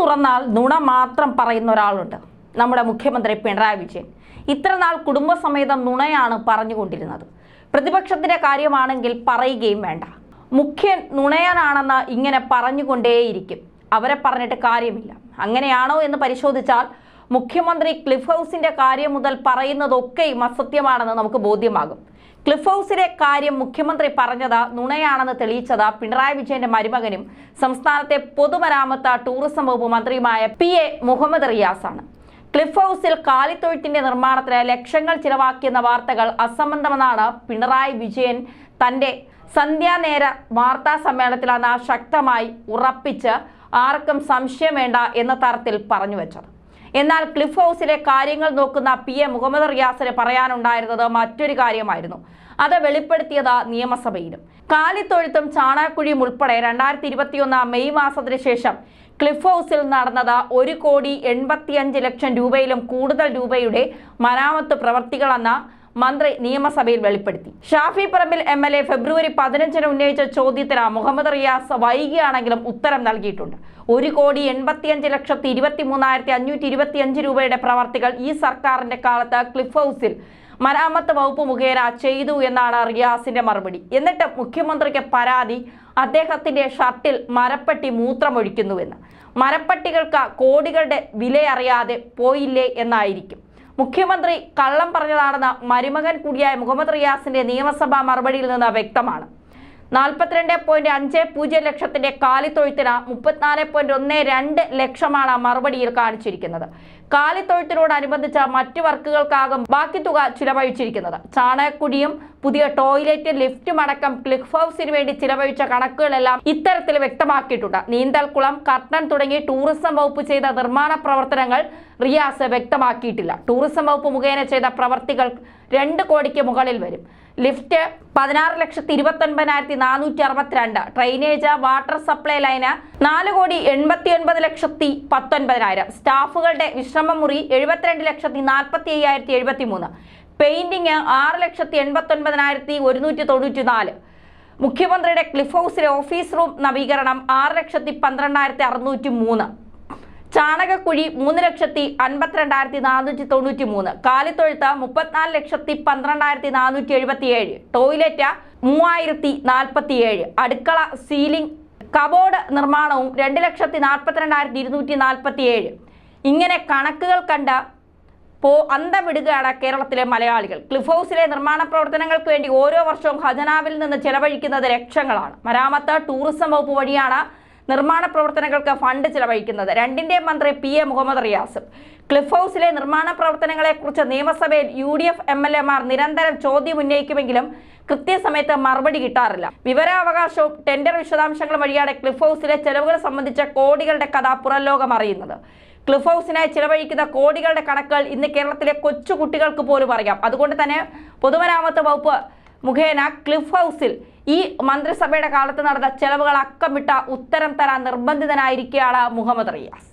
തുറന്നാൽ നുണ മാത്രം പറയുന്ന ഒരാളുണ്ട്. നമ്മുടെ മുഖ്യമന്ത്രി പിണറായി വിജയൻ. ഇത്ര നാൾ കുടുംബസമേതം നുണയാണ് പറഞ്ഞുകൊണ്ടിരുന്നത്. പ്രതിപക്ഷത്തിന്റെ കാര്യമാണെങ്കിൽ പറയുകയും വേണ്ട. മുഖ്യൻ നുണയനാണെന്ന് ഇങ്ങനെ പറഞ്ഞുകൊണ്ടേയിരിക്കും. അവരെ പറഞ്ഞിട്ട് കാര്യമില്ല. അങ്ങനെയാണോ എന്ന് പരിശോധിച്ചാൽ മുഖ്യമന്ത്രി ക്ലിഫ് ഹൗസിന്റെ കാര്യം മുതൽ പറയുന്നതൊക്കെയും അസത്യമാണെന്ന് നമുക്ക് ബോധ്യമാകും. ക്ലിഫ് ഹൗസിലെ കാര്യം മുഖ്യമന്ത്രി പറഞ്ഞത് നുണയാണെന്ന് തെളിയിച്ചത് പിണറായി വിജയന്റെ മരുമകനും സംസ്ഥാനത്തെ പൊതുമരാമത്ത് ടൂറിസം വകുപ്പ് മന്ത്രിയുമായ പി എ മുഹമ്മദ് റിയാസാണ്. ക്ലിഫ് ഹൗസിൽ കാലിത്തൊഴുത്തിന്റെ നിർമ്മാണത്തിന് ലക്ഷങ്ങൾ ചിലവാക്കിയെന്ന വാർത്തകൾ അസംബന്ധമെന്നാണ് പിണറായി വിജയൻ തന്റെ സന്ധ്യാനേര വാർത്താ സമ്മേളനത്തിൽ അന്ന് ശക്തമായി ഉറപ്പിച്ച് ആർക്കും സംശയം വേണ്ട എന്ന തരത്തിൽ പറഞ്ഞു വെച്ചത്. എന്നാൽ ക്ലിഫ് ഹൗസിലെ കാര്യങ്ങൾ നോക്കുന്ന പി എ മുഹമ്മദ് റിയാസിന് പറയാനുണ്ടായിരുന്നത് മറ്റൊരു കാര്യമായിരുന്നു. അത് വെളിപ്പെടുത്തിയത് നിയമസഭയിലും. കാലിത്തൊഴുത്തും ചാണാക്കുഴിയും ഉൾപ്പെടെ രണ്ടായിരത്തി ഇരുപത്തിയൊന്ന് മെയ് മാസത്തിന് ശേഷം ക്ലിഫ് ഹൗസിൽ നടന്നത് ഒരു കോടി എൺപത്തിയഞ്ച് ലക്ഷം രൂപയിലും കൂടുതൽ രൂപയുടെ മരാമത്ത് പ്രവർത്തികളെന്ന മന്ത്രി നിയമസഭയിൽ വെളിപ്പെടുത്തി. Shafi Parambil M L A ഫെബ്രുവരി പതിനഞ്ചിന് ഉന്നയിച്ച ചോദ്യത്തിന് മുഹമ്മദ് റിയാസ് വൈകിയാണെങ്കിലും ഉത്തരം നൽകിയിട്ടുണ്ട്. ഒരു കോടി എൺപത്തിയഞ്ച് ലക്ഷത്തി ഇരുപത്തി മൂന്നായിരത്തി അഞ്ഞൂറ്റി ഇരുപത്തിയഞ്ച് രൂപയുടെ പ്രവർത്തികൾ ഈ സർക്കാരിന്റെ കാലത്ത് ക്ലിഫ് ഹൗസിൽ മരാമത്ത് വകുപ്പ് മുഖേന ചെയ്തു എന്നാണ് റിയാസിന്റെ മറുപടി. എന്നിട്ട് മുഖ്യമന്ത്രിക്ക് പരാതി അദ്ദേഹത്തിന്റെ ഷർട്ടിൽ മരപ്പെട്ടി മൂത്രമൊഴിക്കുന്നുവെന്ന്. മരപ്പട്ടികൾക്ക് കോടികളുടെ വിലയറിയാതെ പോയില്ലേ എന്നായിരിക്കും. മുഖ്യമന്ത്രി കള്ളം പറഞ്ഞതാണെന്ന് മരുമകൻ കൂടിയായ മുഹമ്മദ് റിയാസിന്റെ നിയമസഭാ മറുപടിയിൽ നിന്ന് വ്യക്തമാണ്. നാൽപ്പത്തിരണ്ട് പോയിന്റ് അഞ്ച് പൂജ്യം ലക്ഷത്തിന്റെ കാലിത്തൊഴുത്തിന് മുപ്പത്തിനാല് പോയിന്റ് ഒന്ന് രണ്ട് ലക്ഷമാണ് മറുപടിയിൽ കാണിച്ചിരിക്കുന്നത്. കാലിത്തൊഴുത്തിനോടനുബന്ധിച്ച് മറ്റു വർക്കുകൾക്കാകും ബാക്കി തുക ചിലവഴിച്ചിരിക്കുന്നത്. ചാണകക്കുടിയും പുതിയ ടോയ്ലറ്റ് ലിഫ്റ്റും അടക്കം ക്ലിഫ് ഹൗസിന് വേണ്ടി ചിലവഴിച്ച കണക്കുകളെല്ലാം ഇത്തരത്തിൽ വ്യക്തമാക്കിയിട്ടുണ്ട്. നീന്തൽക്കുളം കർട്ടൻ തുടങ്ങി ടൂറിസം വകുപ്പ് ചെയ്ത നിർമ്മാണ പ്രവർത്തനങ്ങൾ റിയാസ് വ്യക്തമാക്കിയിട്ടില്ല. ടൂറിസം വകുപ്പ് മുഖേന ചെയ്ത പ്രവർത്തികൾ രണ്ട് കോടിക്ക് മുകളിൽ വരും. ലിഫ്റ്റ് പതിനാറ് ലക്ഷത്തി ഇരുപത്തി ഒൻപതിനായിരത്തി നാനൂറ്റി അറുപത്തിരണ്ട്. ഡ്രൈനേജ് വാട്ടർ സപ്ലൈ ലൈന് നാല് കോടി എൺപത്തി ഒൻപത് ലക്ഷത്തി പത്തൊൻപതിനായിരം. സ്റ്റാഫുകളുടെ വിശ്രമമുറി എഴുപത്തിരണ്ട് ലക്ഷത്തി നാൽപ്പത്തി അയ്യായിരത്തി എഴുപത്തി മൂന്ന് പെയിന്റിങ് ആറ് ലക്ഷത്തി എൺപത്തി ഒൻപതിനായിരത്തി ഒരുന്നൂറ്റി തൊണ്ണൂറ്റി നാല് മുഖ്യമന്ത്രിയുടെ ക്ലിഫ് ഹൗസിലെ ഓഫീസ് റൂം നവീകരണം ആറ് ലക്ഷത്തി പന്ത്രണ്ടായിരത്തി അറുന്നൂറ്റി മൂന്ന് ചാണകക്കുഴി മൂന്ന് ലക്ഷത്തി അൻപത്തിരണ്ടായിരത്തി നാനൂറ്റി തൊണ്ണൂറ്റി മൂന്ന് കാലിത്തൊഴുത്ത് മുപ്പത്തിനാല് ലക്ഷത്തി പന്ത്രണ്ടായിരത്തി നാനൂറ്റി എഴുപത്തി ഏഴ് ടോയ്ലറ്റ് മൂവായിരത്തി നാൽപ്പത്തി ഏഴ് അടുക്കള സീലിംഗ് കബോർഡ് നിർമ്മാണവും രണ്ട് ലക്ഷത്തി നാൽപ്പത്തിരണ്ടായിരത്തി ഇരുന്നൂറ്റി നാൽപ്പത്തി ഏഴ് ഇങ്ങനെ കണക്കുകൾ കണ്ട പോ അന്തം വിടുകയാണ് കേരളത്തിലെ മലയാളികൾ. ക്ലിഫ് ഹൗസിലെ നിർമ്മാണ പ്രവർത്തനങ്ങൾക്ക് വേണ്ടി ഓരോ വർഷവും ഖജനാവിൽ നിന്ന് ചെലവഴിക്കുന്നത് ലക്ഷങ്ങളാണ്. മരാമത്ത് ടൂറിസം വകുപ്പ് വഴിയാണ് നിർമ്മാണ പ്രവർത്തനങ്ങൾക്ക് ഫണ്ട് ചെലവഴിക്കുന്നത്. രണ്ടിന്റെ മന്ത്രി പി എ മുഹമ്മദ് റിയാസും. ക്ലിഫ് ഹൗസിലെ നിർമ്മാണ പ്രവർത്തനങ്ങളെക്കുറിച്ച് നിയമസഭയിൽ U D F M L എമാർ നിരന്തരം ചോദ്യം ഉന്നയിക്കുമെങ്കിലും കൃത്യസമയത്ത് മറുപടി കിട്ടാറില്ല. വിവരാവകാശവും ടെൻഡർ വിശദാംശങ്ങളും വഴിയാണ് ക്ലിഫ് ഹൗസിലെ ചെലവുകൾ സംബന്ധിച്ച കോടികളുടെ കഥ പുറലോകം അറിയുന്നത്. ക്ലിഫ് ഹൗസിനായി ചിലവഴിക്കുന്ന കോടികളുടെ കണക്കുകൾ ഇന്ന് കേരളത്തിലെ കൊച്ചു കുട്ടികൾക്ക് പോലും അറിയാം. അതുകൊണ്ട് തന്നെ പൊതുമരാമത്ത് വകുപ്പ് മുഖേന ക്ലിഫ് ഹൗസിൽ ഈ മന്ത്രിസഭയുടെ കാലത്ത് നടന്ന ചെലവുകൾ അക്കമിട്ട ഉത്തരം തരാൻ നിർബന്ധിതനായിരിക്കുകയാണ് മുഹമ്മദ് റിയാസ്.